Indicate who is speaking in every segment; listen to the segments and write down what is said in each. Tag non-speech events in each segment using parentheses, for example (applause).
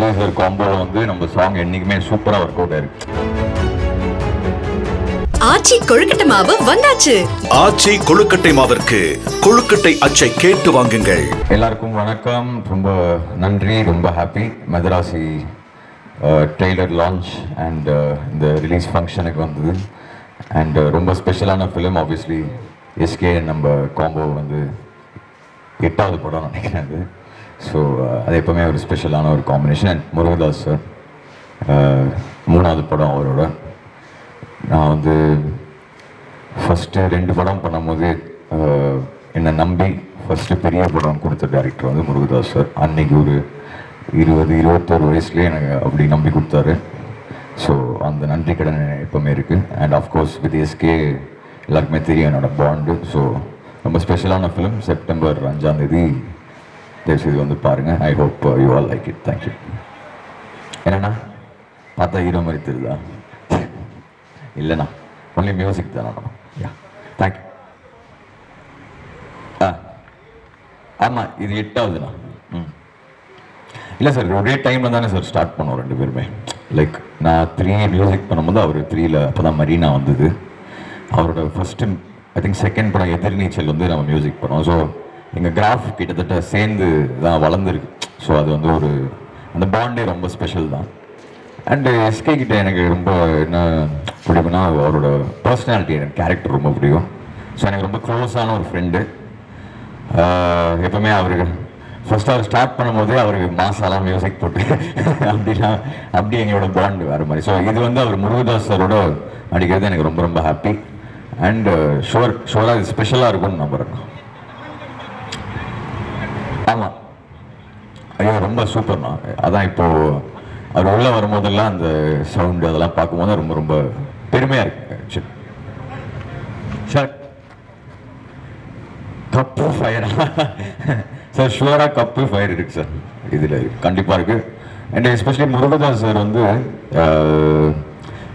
Speaker 1: Vijay sir காம்போல வந்து நம்ம song என்னைக்குமே சூப்பரா ஒர்க் அவுட் ஆயிருக்கு.
Speaker 2: ஆச்சி கொழுக்கட்டை மாவு வந்தாச்சு.
Speaker 3: ஆச்சி கொழுக்கட்டை மாவிற்கு கொழுக்கட்டை அச்சை கேட்டு வாங்குங்கள்.
Speaker 1: எல்லாருக்கும் வணக்கம். ரொம்ப நன்றி. ரொம்ப happy Madharaasi trailer launch and இந்த ரிலீஸ் ஃபங்க்ஷனுக்கு வந்தது. அண்ட் ரொம்ப ஸ்பெஷலான ஃபிலிம் ஆப்வியஸ்லி எஸ்கே நம்ம காம்போ வந்து எட்டாவது படம் நினைக்கிறேன் அது. ஸோ uh, அது எப்போவுமே ஒரு ஸ்பெஷலான ஒரு combination and Murugadoss sir uh, மூணாவது படம் அவரோட. நான் வந்து ஃபஸ்ட்டு ரெண்டு படம் பண்ணும்போது uh, என்னை நம்பி ஃபஸ்ட்டு பெரிய படம் கொடுத்த டேரக்டர் வந்து முருகதாஸ் சார் அன்னைக்கு ஒரு இருபது இருபத்தோரு வயசுலேயே எனக்கு அப்படி நம்பி கொடுத்தாரு. ஸோ அந்த நன்றி கடன் எப்போவுமே இருக்குது அண்ட் ஆஃப்கோர்ஸ் வித் எஸ்கே எல்லாருக்குமே தெரியும் என்னோடய பாண்டு ஸோ ரொம்ப ஸ்பெஷலான ஃபிலிம் செப்டம்பர் அஞ்சாந்தேதி தயவுசெய்து வந்து பாருங்கள் I hope you all like it thank you என்னண்ணா? பார்த்தா ஹீரோ மாதிரி தெரியுதா? இல்லைண்ணா. ஒன்லி மியூசிக் தானே. யா தேங்க்யூ ஆ. ஆமாம் இது எட்டாவதுண்ணா ம். இல்லை சார் ஒரே டைமில் தானே சார் ஸ்டார்ட் பண்ணோம் ரெண்டு பேருமே. லைக் நான் த்ரீ மியூசிக் பண்ணும்போது அவர் த்ரீயில் அப்போ தான் மரீனா வந்தது. அவரோட ஃபஸ்ட்டு ஐ திங்க் செகண்ட் படம் எதிர்நீச்சல் வந்து நம்ம மியூசிக் பண்ணோம். ஸோ எங்கள் கிராஃப் கிட்டத்தட்ட சேர்ந்து தான் வளர்ந்துருக்கு. ஸோ அது வந்து ஒரு அந்த பாண்டே ரொம்ப ஸ்பெஷல் தான். அண்டு எஸ்கே கிட்ட எனக்கு ரொம்ப என்ன பிடிக்கும்னா அவரோட பர்சனாலிட்டி எனக்கு கேரக்டர் ரொம்ப பிடிக்கும். ஸோ எனக்கு ரொம்ப க்ளோஸான ஒரு ஃப்ரெண்டு எப்பவுமே அவருக்கு ஃபர்ஸ்ட் அவர் ஸ்டார்ட் பண்ணும்போதே அவருக்கு மாசாலாம் மியூசிக் போட்டு அப்படின்னா அப்படி எங்களோட பாண்டு வேறு மாதிரி. ஸோ இது வந்து அவர் முருகதாஸ் சாரோட நடிக்கிறது எனக்கு ரொம்ப ரொம்ப ஹாப்பி அண்ட் ஷோர் ஷுவராக இது ஸ்பெஷலாக இருக்கும்னு நம்புறேன். ஆமாம் ஐயோ ரொம்ப சூப்பர்ண்ணா அதான் இப்போ அவர் உள்ள வரும்போதெல்லாம் அந்த சவுண்டு அதெல்லாம் பார்க்கும்போது ரொம்ப ரொம்ப பெருமையாக இருக்கு. சார். கப்பு ஃபயர் சார் ஷுவராக கப்பு ஃபயர் இருக்கு சார் இதில் கண்டிப்பாக இருக்கு. அண்ட் எஸ்பெஷலி முருகதாஸ் சார் வந்து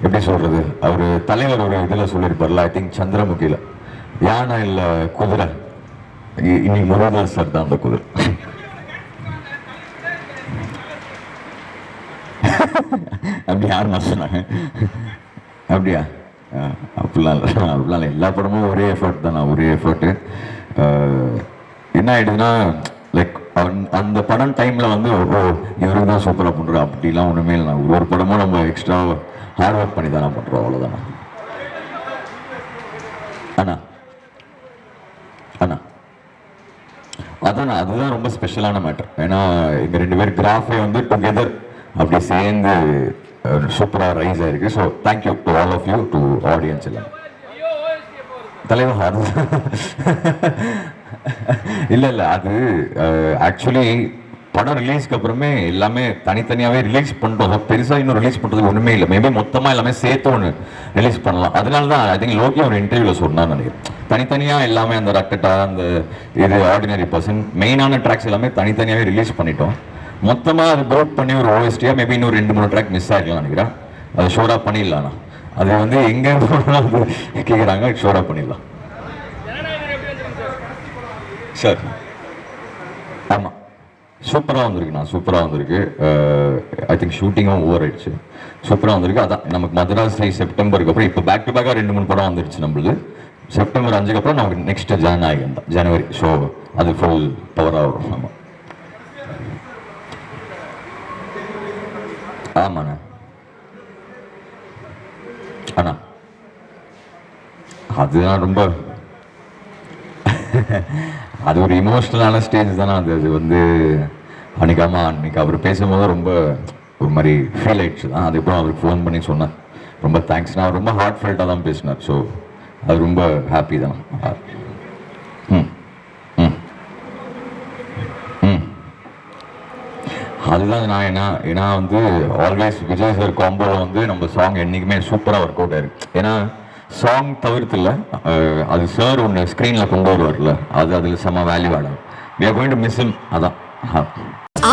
Speaker 1: எப்படி சொல்றது? அவர் தலைவர் ஒரு இதில் சொல்லியிருப்பார்ல ஐ திங்க் சந்திரமுகியில் யானை இல்லை குதிரை. இனி இன்னைக்கு முருகதாஸ் சார் தான் அந்த குதிரை. அப்படி யார் நான் சொன்னாங்க? அப்படியா? அப்படிலாம் இல்லை. அப்படிலாம் இல்லை. எல்லா படமும் ஒரே எஃபர்ட் தான்? நான் ஒரே எஃபர்ட்டு என்ன ஆயிடுதுன்னா லைக் அந்த படம் டைமில் வந்து ஓ இவருக்கு தான் சூப்பராக பண்ணுறோம் அப்படிலாம் ஒன்றுமே இல்லை. ஒவ்வொரு ஒரு ஒரு படமும் நம்ம எக்ஸ்ட்ரா ஹார்ட் ஒர்க் பண்ணி தானே பண்ணுறோம் அவ்வளோதானே அண்ணா அண்ணா அதான் அதுதான் ரொம்ப ஸ்பெஷலான மேட்டர் ஏன்னா எங்கள் ரெண்டு பேர் கிராஃபே வந்து டுகெதர் அப்படி சேர்ந்து சூப்பராக ரைஸ் ஆயிருக்கு. So thank you to all of you to audience எல்லாம். தலைவர் அது (laughs) இல்லை இல்லை அது ஆக்சுவலி படம் ரிலீஸ்க்கு அப்புறமே எல்லாமே தனித்தனியாகவே ரிலீஸ் பண்ணுறோம் பெருசாக இன்னும் ரிலீஸ் பண்ணுறதுக்கு ஒன்றுமே இல்லை. மேபி மொத்தமாக எல்லாமே சேர்த்து ஒன்று ரிலீஸ் பண்ணலாம். அதனால தான் ஐ திங்க் லோக்கி ஒரு இன்டர்வியூவில் சொன்னான்னு நினைக்கிறேன். தனித்தனியாக எல்லாமே அந்த ரக்கட்டா அந்த இது ஆர்டினரி பர்சன் மெயினான ட்ராக்ஸ் எல்லாமே தனித்தனியாகவே ரிலீஸ் பண்ணிட்டோம். மொத்தமாக அது ப்ரோட் பண்ணி ஒரு ஓஎஸ்டியாக மேபி இன்னும் ரெண்டு மூணு ட்ராக் மிஸ் ஆகிருக்கலாம் நினைக்கிறேன். அது ஷோராக பண்ணிடலாம்ண்ணா. அது வந்து எங்கே கேட்குறாங்க ஷோராக பண்ணிடலாம். சார் ஆமாம் சூப்பராக வந்திருக்குண்ணா சூப்பராக வந்திருக்கு. ஐ திங்க் ஷூட்டிங்கும் ஓவர் ஆயிடுச்சு. சூப்பராக வந்திருக்கு. அதான் நமக்கு மதராசி செப்டம்பருக்கு அப்புறம் இப்போ பேக் டு பேக்காக ரெண்டு மூணு படம் வந்துருச்சு நம்மளுது. செப்டம்பர் அஞ்சுக்கு அப்புறம் நமக்கு நெக்ஸ்ட் ஆகி தான் ஜனவரி ஸோ அது ஃபுல் பவராக வரும் நம்ம. ஆமாண்ணா. அண்ணா. அதுதான் ரொம்ப அது ஒரு இமோஷனலான ஸ்டேஜ் தானே அது. அது வந்து அன்னைக்கு ஆமா அன்னைக்கு அவர் பேசும்போது ரொம்ப ஒரு மாதிரி ஃபீல் ஆயிடுச்சு. தான் அதுக்கப்புறம் அவருக்கு ஃபோன் பண்ணி சொன்னேன். ரொம்ப தேங்க்ஸ் நான் ரொம்ப ஹார்ட் ஃபெல்ட்டாக தான் பேசினார் ஸோ அது ரொம்ப ஹாப்பி தான். ம் ம் ம். அதுதான் நான் ஏன்னா ஏன்னா வந்து ஆல்வேஸ் விஜய் சார் காம்போவில் வந்து நம்ம சாங் என்றைக்குமே சூப்பராக ஒர்க் அவுட் ஆயிருக்கு. ஏன்னா சாங் தவிர்த்து இல்லை அது சார் ஒன்று ஸ்க்ரீனில் கொண்டு வருவார்ல அது அதில் செம்ம வேல்யூ ஆடும் we are going to miss him அதான். ஆ.